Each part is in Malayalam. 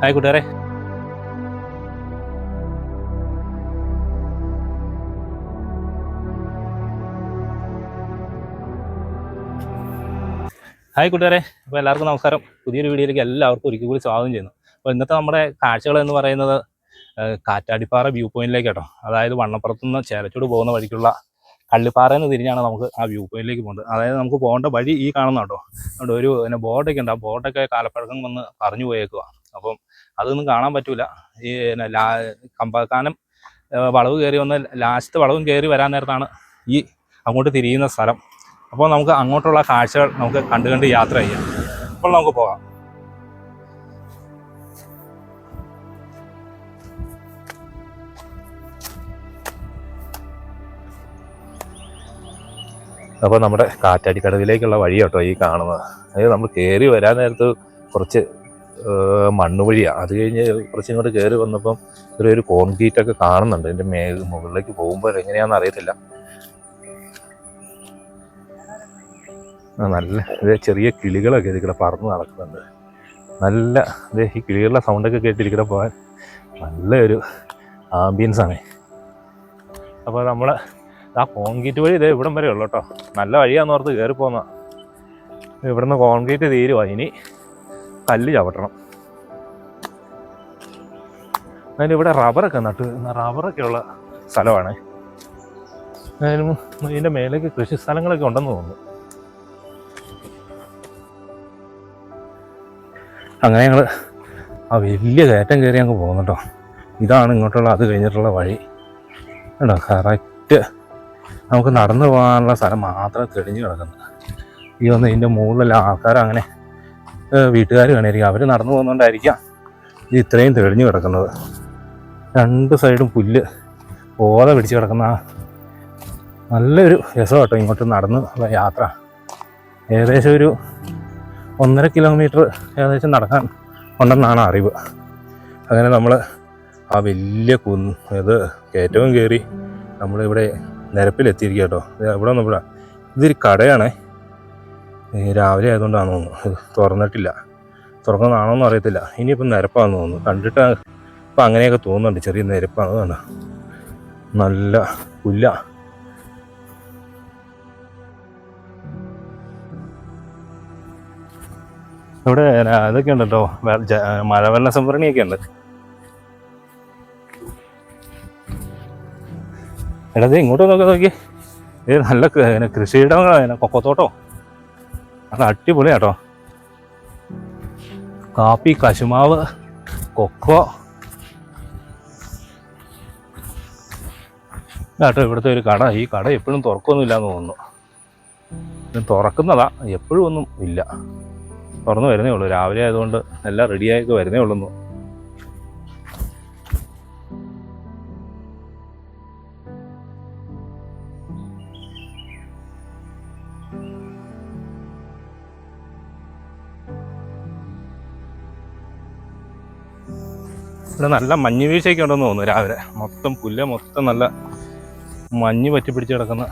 ഹായ് കൂട്ടുകാരെ. ഹായ് കൂട്ടുകാരെ. അപ്പോൾ എല്ലാവർക്കും നമസ്കാരം. പുതിയൊരു വീഡിയോയിലേക്ക് എല്ലാവർക്കും ഒരിക്കൽ കൂടി സ്വാഗതം ചെയ്യുന്നു. അപ്പോൾ ഇന്നത്തെ നമ്മുടെ കാഴ്ചകൾ എന്ന് പറയുന്നത് കാറ്റാടിപ്പാറ വ്യൂ പോയിന്റിലേക്ക് കേട്ടോ. അതായത് വണ്ണപ്പുറത്തു നിന്ന് ചേലച്ചൂട് പോകുന്ന വഴിക്കുള്ള കള്ളിപ്പാറയിൽ നിന്ന് തിരിഞ്ഞാണ് നമുക്ക് ആ വ്യൂ പോയിന്റിലേക്ക് പോകേണ്ടത്. അതായത് നമുക്ക് പോകേണ്ട വഴി ഈ കാണുന്ന കേട്ടോ. അതുകൊണ്ട് ഒരു പിന്നെ ബോർഡൊക്കെ ഉണ്ട്. ആ ബോർഡൊക്കെ കാലപ്പഴക്കം വന്ന് പറഞ്ഞു പോയേക്കുക അപ്പം അതൊന്നും കാണാൻ പറ്റൂല. ഈ ലാ കമ്പക്കാനം വളവ് കയറി വന്ന് ലാസ്റ്റ് വളവും കയറി വരാൻ നേരത്താണ് ഈ അങ്ങോട്ട് തിരിയുന്ന സ്ഥലം. അപ്പോൾ നമുക്ക് അങ്ങോട്ടുള്ള കാഴ്ചകൾ നമുക്ക് കണ്ടു കണ്ട് യാത്ര ചെയ്യാം. അപ്പോൾ നമുക്ക് പോകാം. അപ്പോൾ നമ്മുടെ കാറ്റാടിക്കടവിലേക്കുള്ള വഴി കേട്ടോ ഈ കാണുന്നത്. അതായത് നമ്മൾ കയറി വരാൻ നേരത്ത് കുറച്ച് മണ്ണ് വഴിയാണ് അത് കഴിഞ്ഞ് കുറച്ച് ഇങ്ങോട്ട് കയറി വന്നപ്പം ഒരു ഒരു കോൺക്രീറ്റ് ഒക്കെ കാണുന്നുണ്ട്. എന്റെ മേ മുകളിലേക്ക് പോകുമ്പോൾ എങ്ങനെയാണെന്ന് അറിയത്തില്ല. നല്ല ചെറിയ കിളികളൊക്കെ ഇതിക്കടെ പറന്ന് നടക്കുന്നുണ്ട്. നല്ല ഈ കിളികളുടെ സൗണ്ടൊക്കെ കേട്ടിരിക്കടെ പോകാൻ നല്ലൊരു ആണ്. അപ്പോൾ നമ്മൾ ആ കോൺക്രീറ്റ് വഴി ഇതേ ഇവിടം വരെ ഉള്ളൂ കേട്ടോ. നല്ല വഴിയാന്ന് ഓർത്ത് കയറി പോകുന്ന ഇവിടുന്ന് കോൺക്രീറ്റ് തീരുവാ. ഇനി കല്ല് ചവിട്ടണം. അതിന് ഇവിടെ റബ്ബറൊക്കെ നട്ട് റബ്ബറൊക്കെ ഉള്ള സ്ഥലമാണ്. ഇതിന്റെ മേലേക്ക് കൃഷി സ്ഥലങ്ങളൊക്കെ ഉണ്ടെന്ന് തോന്നുന്നു. അങ്ങനെ ഞങ്ങൾ ആ വലിയ കയറ്റം കയറി അങ്ങ് പോകുന്നു കേട്ടോ. ഇതാണ് ഇങ്ങോട്ടുള്ള അത് കഴിഞ്ഞിട്ടുള്ള വഴി. കേട്ടോ കറക്റ്റ് നമുക്ക് നടന്നു പോകാനുള്ള സ്ഥലം മാത്രം തെളിഞ്ഞു കിടക്കുന്നത് ഈ വന്ന് ഇതിന്റെ മുകളിലുള്ള ആൾക്കാർ അങ്ങനെ വീട്ടുകാർ വേണമായിരിക്കും അവർ നടന്നു പോകുന്നതുകൊണ്ടായിരിക്കാം ഇത് ഇത്രയും തെളിഞ്ഞു കിടക്കുന്നത്. രണ്ട് സൈഡും പുല്ല് ഓല പിടിച്ച് കിടക്കുന്ന നല്ലൊരു രസം കേട്ടോ ഇങ്ങോട്ട് നടന്ന് യാത്ര. ഏകദേശം ഒരു ഒന്നര കിലോമീറ്റർ ഏകദേശം നടക്കാൻ ഉണ്ടെന്നാണ് അറിവ്. അങ്ങനെ നമ്മൾ ആ വലിയ കുന്ന് ഇത് കയറ്റവും കയറി നമ്മളിവിടെ നിരപ്പിലെത്തിയിരിക്കുക കേട്ടോ ഇവിടെ നമ്മൾ ഇതൊരു കടയാണേ. രാവിലെ ആയതുകൊണ്ടാണ് തോന്നുന്നു. തുറന്നിട്ടില്ല. തുറക്കുന്നതാണോന്നും അറിയത്തില്ല. ഇനിയിപ്പം നിരപ്പാന്ന് തോന്നുന്നു. കണ്ടിട്ട് ഇപ്പം അങ്ങനെയൊക്കെ തോന്നുന്നുണ്ട്. ചെറിയ നിരപ്പാണ് വേണ്ട നല്ല പുല്ല. ഇവിടെ ഇതൊക്കെ ഉണ്ട് കേട്ടോ വെ- മഴവെള്ള സംഭരണിയൊക്കെ ഉണ്ട്. എടാ ഇങ്ങോട്ട് നോക്കി നോക്കി ഇത് നല്ല കൃഷിയിടങ്ങളാണ് കൊക്കത്തോട്ടോ അത് അടിപൊളിയാട്ടോ. കാപ്പി കശുമാവ് കൊക്കോ. കേട്ടോ ഇവിടുത്തെ ഒരു കട. ഈ കട എപ്പോഴും തുറക്കൊന്നുമില്ല എന്ന് തോന്നുന്നു തുറക്കുന്നതാ. എപ്പോഴും ഒന്നും ഇല്ല. തുറന്നു വരുന്നേ ഉള്ളൂ. രാവിലെ ആയതുകൊണ്ട് എല്ലാം റെഡിയായി വരുന്നേ ഉള്ളൂ ഇവിടെ നല്ല മഞ്ഞ് വീഴ്ചയൊക്കെ ഉണ്ടെന്ന് തോന്നുന്നു രാവിലെ. മൊത്തം പുല്ല് മൊത്തം നല്ല മഞ്ഞ് പറ്റി പിടിച്ച് കിടക്കുന്ന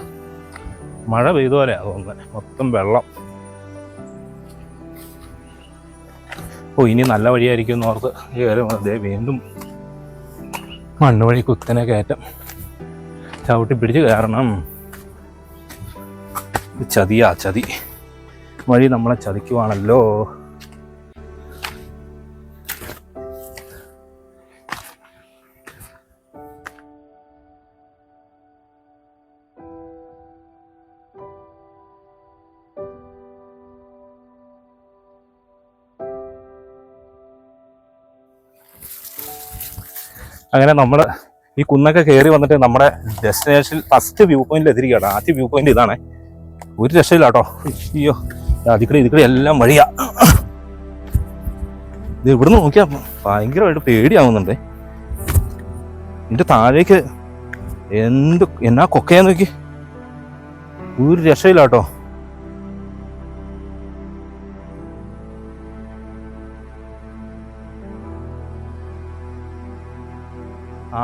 മഴ പെയ്ത പോലെയാണ് തോന്നുന്നത് മൊത്തം വെള്ളം. ഓ ഇനി നല്ല വഴിയായിരിക്കും എന്ന് ഓർത്ത് കയറി അതേ വീണ്ടും മണ്ണ് വഴി കുത്തനെ കയറ്റം ചവിട്ടി പിടിച്ച് കയറണം. ചതിയാ ചതി. വഴി നമ്മളെ ചതിക്കുവാണല്ലോ. അങ്ങനെ നമ്മൾ ഈ കുന്നൊക്കെ കയറി വന്നിട്ട് നമ്മുടെ ഡെസ്റ്റിനേഷൻ ഫസ്റ്റ് വ്യൂ പോയിന്റിൽ എത്തിരിക്കുകയാണ് ആദ്യ വ്യൂ പോയിന്റ് ഇതാണ്. ഒരു രക്ഷയില്ല കേട്ടോ അയ്യോ. അതിക്കടി ഇതിക്കടി എല്ലാം വഴിയാ. ഇത് ഇവിടുന്ന് നോക്കിയാ ഭയങ്കരമായിട്ട് പേടിയാവുന്നുണ്ട്. എന്റെ താഴേക്ക് എന്ത് എന്നാ കൊക്കയാ നോക്കി. ഒരു രക്ഷയില്ല കേട്ടോ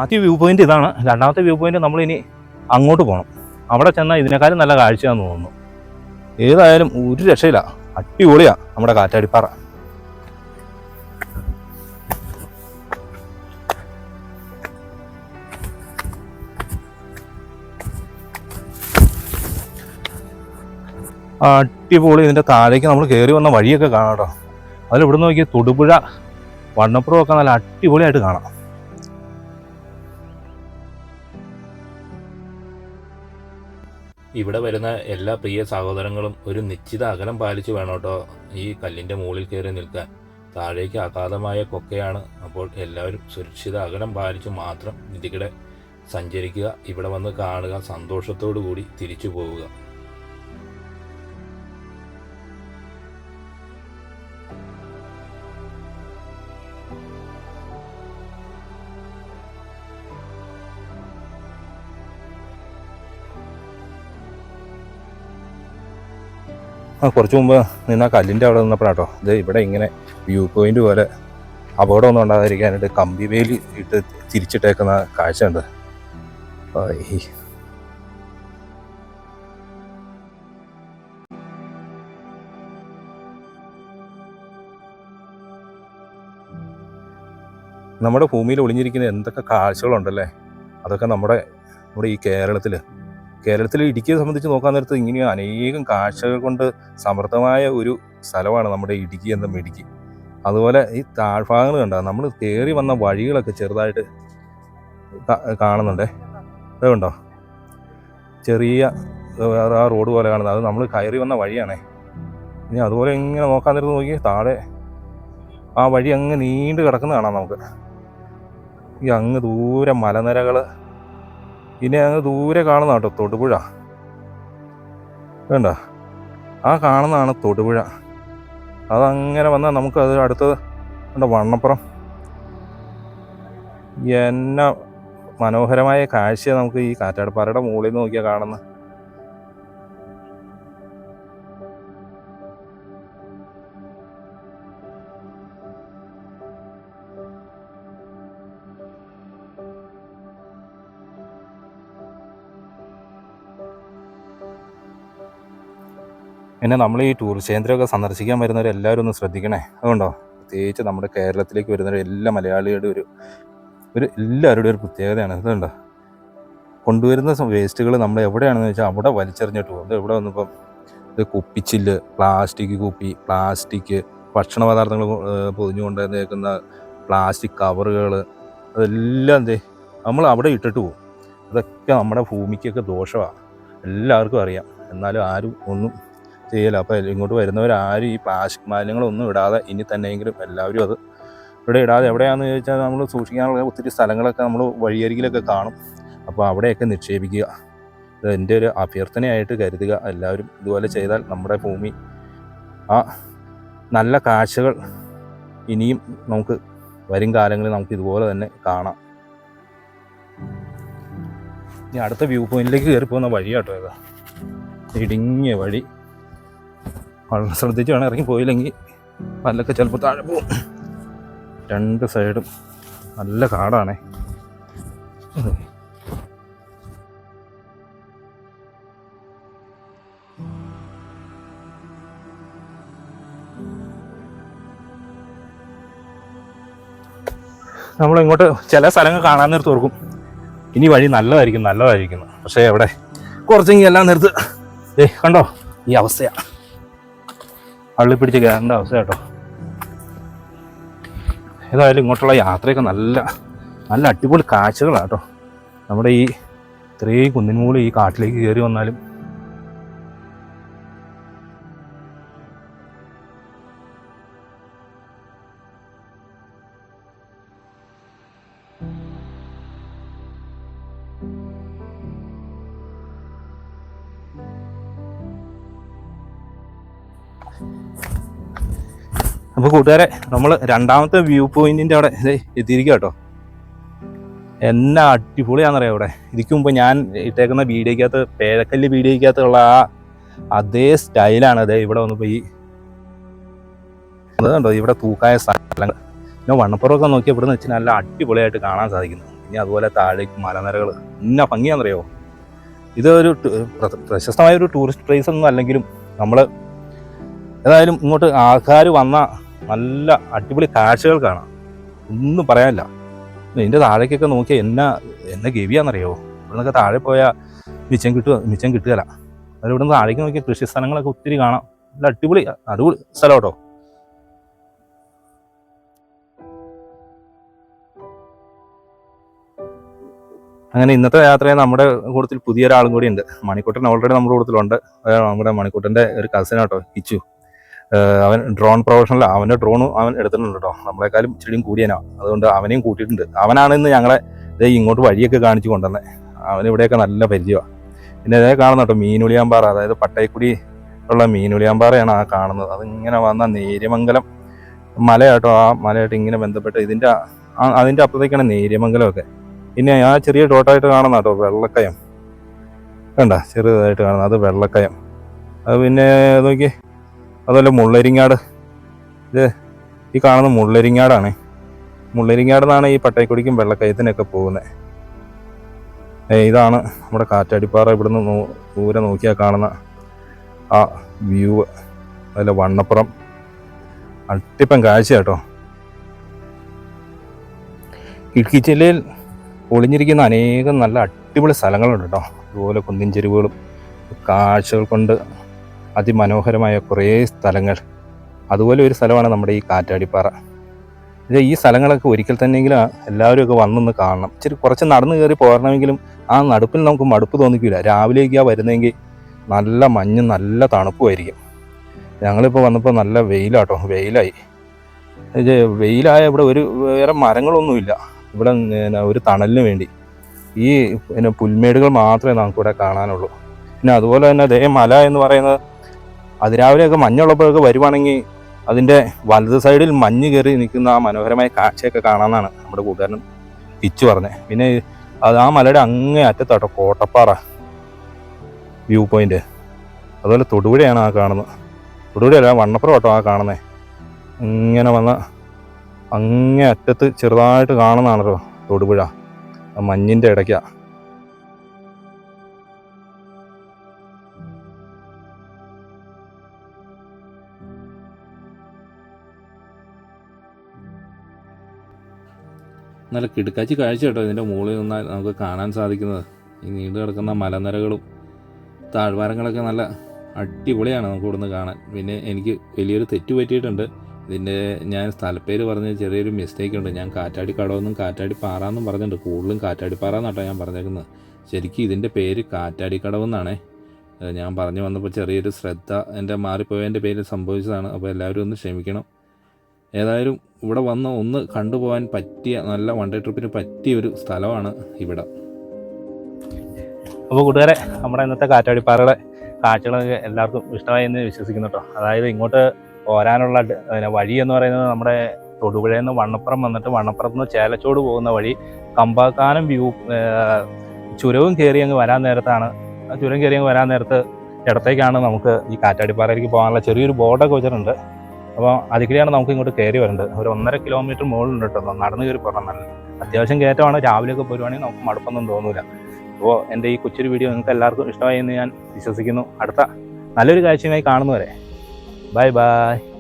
ആദ്യ വ്യൂ പോയിന്റ് ഇതാണ്. രണ്ടാമത്തെ വ്യൂ പോയിന്റ് നമ്മൾ ഇനി അങ്ങോട്ട് പോകണം അവിടെ ചെന്നാൽ ഇതിനേക്കാളും നല്ല കാഴ്ചയാണെന്ന് തോന്നുന്നു. ഏതായാലും ഒരു രക്ഷയില്ല. അടിപൊളിയാ നമ്മുടെ കാറ്റാടിപ്പാറ. അടിപൊളി. ഇതിന്റെ താഴേക്ക് നമ്മൾ കയറി വന്ന വഴിയൊക്കെ കാണാം കേട്ടോ. അതിലിവിടെ നോക്കിയാൽ തൊടുപുഴ വണ്ണപ്പുറമൊക്കെ നല്ല അടിപൊളിയായിട്ട് കാണാം. ഇവിടെ വരുന്ന എല്ലാ പ്രിയ സഹോദരങ്ങളും ഒരു നിശ്ചിത അകലം പാലിച്ച് വേണം കേട്ടോ ഈ കല്ലിന്റെ മുകളിൽ കയറി നിൽക്കാൻ. താഴേക്ക് അഗാധമായ കൊക്കയാണ്. അപ്പോൾ എല്ലാവരും സുരക്ഷിത അകലം പാലിച്ച് മാത്രം ഇതിക്കിടെ സഞ്ചരിക്കുക ഇവിടെ വന്ന് കാണുക സന്തോഷത്തോടു കൂടി തിരിച്ചു പോവുക. കുറച്ച് മുമ്പ് നിന്ന കല്ലിന്റെ അവിടെ നിന്നപ്പോഴാട്ടോ. ഇത് ഇവിടെ ഇങ്ങനെ വ്യൂ പോയിന്റ് പോലെ അപകടമൊന്നും ഉണ്ടാകാതിരിക്കാനായിട്ട് കമ്പി വേലി ഇട്ട് തിരിച്ചിട്ടേക്കുന്ന കാഴ്ചയുണ്ട്. നമ്മുടെ ഭൂമിയിൽ ഒളിഞ്ഞിരിക്കുന്ന എന്തൊക്കെ കാഴ്ചകളുണ്ടല്ലേ? അതൊക്കെ നമ്മുടെ നമ്മുടെ ഈ കേരളത്തിൽ കേരളത്തിൽ ഇടുക്കിയെ സംബന്ധിച്ച് നോക്കാൻ നേരത്ത് ഇങ്ങനെ അനേകം കാഴ്ചകൾ കൊണ്ട് സമൃദ്ധമായ ഒരു സ്ഥലമാണ് നമ്മുടെ ഇടുക്കി എന്ന ഇടുക്കി അതുപോലെ ഈ താഴ്ഭാഗങ്ങൾ കണ്ട? നമ്മൾ കയറി വന്ന വഴികളൊക്കെ ചെറുതായിട്ട് കാണുന്നുണ്ടേ. അതുകൊണ്ടോ ചെറിയ ആ റോഡ് പോലെ കാണുന്നത്. അത് നമ്മൾ കയറി വന്ന വഴിയാണേ. ഇനി അതുപോലെ ഇങ്ങനെ നോക്കാൻ നേരത്ത് നോക്കി താഴെ ആ വഴി അങ്ങ് നീണ്ടു കിടക്കുന്ന കാണാം നമുക്ക്. ഈ അങ്ങ് ദൂരെ മലനിരകൾ ഇനി അങ്ങ് ദൂരെ കാണുന്ന കേട്ടോ തൊടുപുഴ. വേണ്ട ആ കാണുന്നതാണ് തൊടുപുഴ. അതങ്ങനെ വന്നാൽ നമുക്ക് അത് അടുത്തത് വണ്ണപ്പുറം. എന്ന മനോഹരമായ കാഴ്ച നമുക്ക് ഈ കാറ്റാടപ്പാറയുടെ മുകളിൽ നിന്ന് നോക്കിയാൽ കാണുന്നത്. പിന്നെ നമ്മൾ ഈ ടൂറിസ്റ്റ് കേന്ദ്രമൊക്കെ സന്ദർശിക്കാൻ വരുന്നവർ എല്ലാവരും ഒന്ന് ശ്രദ്ധിക്കണേ. അതുകൊണ്ടോ? പ്രത്യേകിച്ച് നമ്മുടെ കേരളത്തിലേക്ക് വരുന്നവർ എല്ലാ മലയാളികളുടെ ഒരു ഒരു എല്ലാവരുടെയും ഒരു പ്രത്യേകതയാണ്. ഇതുണ്ടോ കൊണ്ടുവരുന്ന വേസ്റ്റുകൾ നമ്മൾ എവിടെയാണെന്ന് വെച്ചാൽ അവിടെ വലിച്ചെറിഞ്ഞിട്ട് പോകും. എവിടെ വന്നിപ്പം ഇത് കുപ്പിച്ചില്ല് പ്ലാസ്റ്റിക് കുപ്പി പ്ലാസ്റ്റിക് ഭക്ഷണ പദാർത്ഥങ്ങൾ പൊതിഞ്ഞുകൊണ്ട് നിൽക്കുന്ന പ്ലാസ്റ്റിക് കവറുകൾ അതെല്ലാം എന്തേ? നമ്മൾ അവിടെ ഇട്ടിട്ട് പോകും. അതൊക്കെ നമ്മുടെ ഭൂമിക്കൊക്കെ ദോഷമാണ് എല്ലാവർക്കും അറിയാം. എന്നാലും ആരും ഒന്നും ചെയ്യല. അപ്പോൾ ഇങ്ങോട്ട് വരുന്നവരാരും ഈ പ്ലാസ്റ്റിക് മാലിന്യങ്ങളൊന്നും ഇടാതെ ഇനി തന്നെയെങ്കിലും എല്ലാവരും അത് ഇവിടെ ഇടാതെ എവിടെയാണെന്ന് ചോദിച്ചാൽ നമ്മൾ സൂക്ഷിക്കാനുള്ള ഒത്തിരി സ്ഥലങ്ങളൊക്കെ നമ്മൾ വഴിയരികിലൊക്കെ കാണും. അപ്പോൾ അവിടെയൊക്കെ നിക്ഷേപിക്കുക. ഇത് എന്റെ ഒരു അഭ്യർത്ഥനയായിട്ട് കരുതുക. എല്ലാവരും ഇതുപോലെ ചെയ്താൽ നമ്മുടെ ഭൂമി ആ നല്ല കാഴ്ചകൾ ഇനിയും നമുക്ക് വരും കാലങ്ങളിൽ നമുക്ക് ഇതുപോലെ തന്നെ കാണാം. ഇനി അടുത്ത വ്യൂ പോയിന്റിലേക്ക് കയറി പോകുന്ന വഴിയാട്ടോ ഇതാ. ഇടുങ്ങിയ വഴി. വളരെ ശ്രദ്ധിച്ച് വേണം ഇറങ്ങി പോയില്ലെങ്കിൽ പല്ലൊക്കെ ചിലപ്പോൾ താഴെ പോകും. രണ്ട് സൈഡും നല്ല കാടാണേ. നമ്മളിങ്ങോട്ട് ചില സ്ഥലങ്ങൾ കാണാൻ നേരത്ത് ഓർക്കും. ഇനി വഴി നല്ലതായിരിക്കും നല്ലതായിരിക്കും പക്ഷേ എവിടെ? കുറച്ചെങ്കിൽ എല്ലാം നേരത്ത് ഏ കണ്ടോ? ഈ അവസ്ഥയാണ് അള്ളി പിടിച്ച് കയറേണ്ട അവസ്ഥ കേട്ടോ. ഏതായാലും ഇങ്ങോട്ടുള്ള യാത്രയൊക്കെ നല്ല നല്ല അടിപൊളി കാഴ്ചകളാണ് കേട്ടോ. നമ്മുടെ ഈ ഇത്രയും കുന്നിൻമൂലം ഈ കാട്ടിലേക്ക് കയറി വന്നാലും അപ്പോൾ കൂട്ടുകാരെ നമ്മൾ രണ്ടാമത്തെ വ്യൂ പോയിന്റിന്റെ അവിടെ എത്തിയിരിക്കുക കേട്ടോ എന്നാ അടിപൊളിയാണെന്നറിയാം ഇവിടെ ഇതിക്ക് മുമ്പ് ഞാൻ ഇട്ടേക്കുന്ന വീഡിയോക്കകത്ത് പേരക്കല്ല് വീഡിയോക്കകത്തുള്ള ആ അതേ സ്റ്റൈലാണ് അതെ ഇവിടെ വന്നപ്പോൾ ഈ അതുണ്ടോ ഇവിടെ തൂക്കായ സ്ഥലങ്ങൾ. പിന്നെ വണ്ണപ്പുറമൊക്കെ നോക്കി ഇവിടെ നിന്ന് വെച്ചാൽ നല്ല അടിപൊളിയായിട്ട് കാണാൻ സാധിക്കുന്നു. ഇനി അതുപോലെ താഴേക്ക് മലനിരകൾ. എന്നാ ഭംഗിയാണെന്നറിയോ? ഇതൊരു പ്രശസ്തമായ ഒരു ടൂറിസ്റ്റ് പ്ലേസ് ഒന്നും അല്ലെങ്കിലും നമ്മൾ ഏതായാലും ഇങ്ങോട്ട് ആൾക്കാർ വന്ന നല്ല അടിപൊളി കാഴ്ചകൾ കാണാം. ഒന്നും പറയാനില്ല. ഇതിന്റെ താഴേക്കൊക്കെ നോക്കിയാൽ എന്നാ എന്നെ ഗവിയാണെന്നറിയോ ഇവിടെ നിന്നൊക്കെ താഴെ പോയാൽ മിച്ചം കിട്ടുക മിച്ചം കിട്ടുകയില്ല. അതിൽ ഇവിടുന്ന് താഴേക്ക് നോക്കിയാൽ കൃഷി സ്ഥലങ്ങളൊക്കെ ഒത്തിരി കാണാം. നല്ല അടിപൊളി അടിപൊളി സ്ഥലം കേട്ടോ അങ്ങനെ ഇന്നത്തെ യാത്രയെ നമ്മുടെ കൂട്ടത്തിൽ പുതിയൊരാളും കൂടി ഉണ്ട് മണിക്കൂട്ടൻ ഓൾറെഡി നമ്മുടെ കൂട്ടത്തിലുണ്ട്. നമ്മുടെ മണിക്കൂട്ടന്റെ ഒരു കസിനാട്ടോ കിച്ചു. അവൻ ഡ്രോൺ പ്രൊഫഷണൽ അവന്റെ ഡ്രോണും അവൻ എടുത്തിട്ടുണ്ട് കേട്ടോ നമ്മളെക്കാളും ഇച്ചിരിയും കൂടിയനാണ് അതുകൊണ്ട് അവനെയും കൂട്ടിയിട്ടുണ്ട്. അവനാണ് ഇന്ന് ഞങ്ങളെ ഇതേ ഇങ്ങോട്ട് വഴിയൊക്കെ കാണിച്ചു കൊണ്ടുവന്നത് അവനിവിടെയൊക്കെ നല്ല പരിചയമാണ് പിന്നെ ഇതേ കാണുന്ന കേട്ടോ മീനുളിയാമ്പാറ. അതായത് പട്ടയക്കുടി ഉള്ള മീനുളിയാമ്പാറയാണ് ആ കാണുന്നത്. അതിങ്ങനെ വന്ന നേര്യമംഗലം മലയാട്ടോ ആ മലയായിട്ട് ഇങ്ങനെ ബന്ധപ്പെട്ട് ഇതിന്റെ അതിന്റെ അപ്പുറത്തേക്കാണ് നേര്യമംഗലമൊക്കെ. പിന്നെ ആ ചെറിയ ഡോട്ടായിട്ട് കാണുന്ന കേട്ടോ വെള്ളക്കയം. കണ്ട? ചെറുതായിട്ട് കാണുന്നത് അത് വെള്ളക്കയം. അത് പിന്നെ നോക്കി അതുപോലെ മുള്ളരിങ്ങാട്. ഇത് ഈ കാണുന്ന മുള്ളരിങ്ങാടാണ്. മുള്ളരിങ്ങാട് നിന്നാണ് ഈ പട്ടയക്കുടിക്കും വെള്ളക്കയത്തിനൊക്കെ പോകുന്നത് ഇതാണ് നമ്മുടെ കാറ്റാടിപ്പാറ ഇവിടുന്ന് നോ- ദൂരെ നോക്കിയാൽ കാണുന്ന ആ വ്യൂ. അതിലെ വണ്ണപ്പുറം. അട്ടിപ്പം കാഴ്ച കേട്ടോ. ഇടുക്കി ജില്ലയിൽ ഒളിഞ്ഞിരിക്കുന്ന അനേകം നല്ല അടിപൊളി സ്ഥലങ്ങളുണ്ട് കേട്ടോ. അതുപോലെ കുന്നിൻ ചെരുവുകളും കാഴ്ചകൾ കൊണ്ട് അതിമനോഹരമായ കുറേ സ്ഥലങ്ങൾ. അതുപോലെ ഒരു സ്ഥലമാണ് നമ്മുടെ ഈ കാറ്റാടിപ്പാറ. ഇത് ഈ സ്ഥലങ്ങളൊക്കെ ഒരിക്കൽ തന്നെയെങ്കിലും എല്ലാവരും ഒക്കെ വന്നൊന്ന് കാണണം. ഇച്ചിരി കുറച്ച് നടന്നു കയറി പോരണമെങ്കിലും ആ നടുപ്പിൽ നമുക്ക് മടുപ്പ് തോന്നിക്കില്ല രാവിലേക്കാണ് വരുന്നതെങ്കിൽ നല്ല മഞ്ഞും നല്ല തണുപ്പുമായിരിക്കും ഞങ്ങളിപ്പോൾ വന്നപ്പോൾ നല്ല വെയിലാട്ടോ. വെയിലായി. ഇത് വെയിലായ ഇവിടെ ഒരു വേറെ മരങ്ങളൊന്നുമില്ല. ഇവിടെ ഒരു തണലിന് വേണ്ടി. ഈ പിന്നെ പുൽമേടുകൾ മാത്രമേ നമുക്കിവിടെ കാണാനുള്ളൂ. പിന്നെ അതുപോലെ തന്നെ അതേ മല എന്ന് പറയുന്നത് അതിരാവിലെയൊക്കെ മഞ്ഞുള്ളപ്പോഴൊക്കെ വരുവാണെങ്കിൽ അതിന്റെ വലത് സൈഡിൽ മഞ്ഞ് കയറി നിൽക്കുന്ന ആ മനോഹരമായ കാഴ്ചയൊക്കെ കാണാമെന്നാണ് നമ്മുടെ കൂട്ടുകാരൻ പിച്ചു പറഞ്ഞത് പിന്നെ അത് ആ മലയുടെ അങ്ങേ അറ്റത്താട്ടോ കോട്ടപ്പാറ വ്യൂ പോയിന്റ്. അതുപോലെ തൊടുപുഴയാണ് ആ കാണുന്നത്. തൊടുപുഴയല്ല വണ്ണപ്പുറം കേട്ടോ ആ കാണുന്നത് ഇങ്ങനെ വന്ന അങ്ങേ അറ്റത്ത് ചെറുതായിട്ട് കാണുന്നതാണല്ലോ തൊടുപുഴ. മഞ്ഞിന്റെ ഇടയ്ക്കാ. നല്ല കിടുക്കാച്ചി കാഴ്ച കേട്ടോ ഇതിന്റെ മുകളിൽ നിന്നാൽ നമുക്ക് കാണാൻ സാധിക്കുന്നത്. ഈ നീണ്ടു കിടക്കുന്ന മലനിരകളും താഴ്വാരങ്ങളൊക്കെ നല്ല അടിപൊളിയാണ് നമുക്ക് ഇവിടുന്ന് കാണാൻ. പിന്നെ എനിക്ക് വലിയൊരു തെറ്റ് പറ്റിയിട്ടുണ്ട്. ഇതിന്റെ ഞാൻ സ്ഥലപ്പേര് പറഞ്ഞ ചെറിയൊരു മിസ്റ്റേക്ക് ഉണ്ട്. ഞാൻ കാറ്റാടി കടവെന്നും കാറ്റാടി പാറ എന്നും പറഞ്ഞിട്ടുണ്ട്. കൂടുതലും കാറ്റാടി പാറ എന്നാട്ടോ ഞാൻ പറഞ്ഞേക്കുന്നത്. ശരിക്കും ഇതിന്റെ പേര് കാറ്റാടി കടവെന്നാണേ ഞാൻ പറഞ്ഞു വന്നപ്പോൾ ചെറിയൊരു ശ്രദ്ധ എന്റെ മാറിപ്പോയതിന്റെ പേര് സംഭവിച്ചതാണ്. അപ്പോൾ എല്ലാവരും ഒന്ന് ക്ഷമിക്കണം. ഏതായാലും ഇവിടെ വന്ന് ഒന്ന് കണ്ടുപോകാൻ പറ്റിയ നല്ല വൺ ഡേ ട്രിപ്പിന് പറ്റിയ ഒരു സ്ഥലമാണ് ഇവിടെ. അപ്പോൾ കൂട്ടുകാരെ നമ്മുടെ ഇന്നത്തെ കാറ്റാടിപ്പാറയുടെ കാഴ്ചകളൊക്കെ എല്ലാവർക്കും ഇഷ്ടമായി എന്ന് വിശ്വസിക്കുന്നു കേട്ടോ. അതായത് ഇങ്ങോട്ട് പോരാനുള്ള വഴി എന്ന് പറയുന്നത് നമ്മുടെ തൊടുപുഴയിൽ നിന്ന് വണ്ണപ്പുറം വന്നിട്ട് വണ്ണപ്പുറത്ത് നിന്ന് ചേലച്ചോട് പോകുന്ന വഴി കമ്പാക്കാനം വ്യൂ ചുരവും കയറി അങ്ങ് വരാൻ നേരത്താണ്. ചുരം കയറി അങ്ങ് വരാൻ നേരത്ത് ഇടത്തേക്കാണ് നമുക്ക് ഈ കാറ്റാടിപ്പാറയിലേക്ക് പോകാനുള്ള ചെറിയൊരു ബോർഡൊക്കെ വെച്ചിട്ടുണ്ട്. അപ്പോൾ അതിക്കിടെയാണ് നമുക്ക് ഇങ്ങോട്ട് കയറി വരേണ്ടത്. ഒരു ഒന്നര കിലോമീറ്റർ മുകളിലുണ്ട് കേട്ടോ. നടന്ന് കയറി പോകണം നല്ല അത്യാവശ്യം കയറ്റമാണ്. രാവിലെയൊക്കെ പോരുവാണെങ്കിൽ നമുക്ക് മടുപ്പൊന്നും തോന്നില്ല അപ്പോൾ എന്റെ ഈ കൊച്ചൊരു വീഡിയോ നിങ്ങൾക്ക് എല്ലാവർക്കും ഇഷ്ടമായി എന്ന് ഞാൻ വിശ്വസിക്കുന്നു. അടുത്ത നല്ലൊരു കാഴ്ചയുമായി കാണുന്നവരെ. Bye bye.